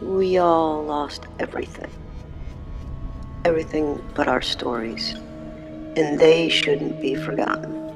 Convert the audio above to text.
We all lost everything. Everything but our stories. And they shouldn't be forgotten.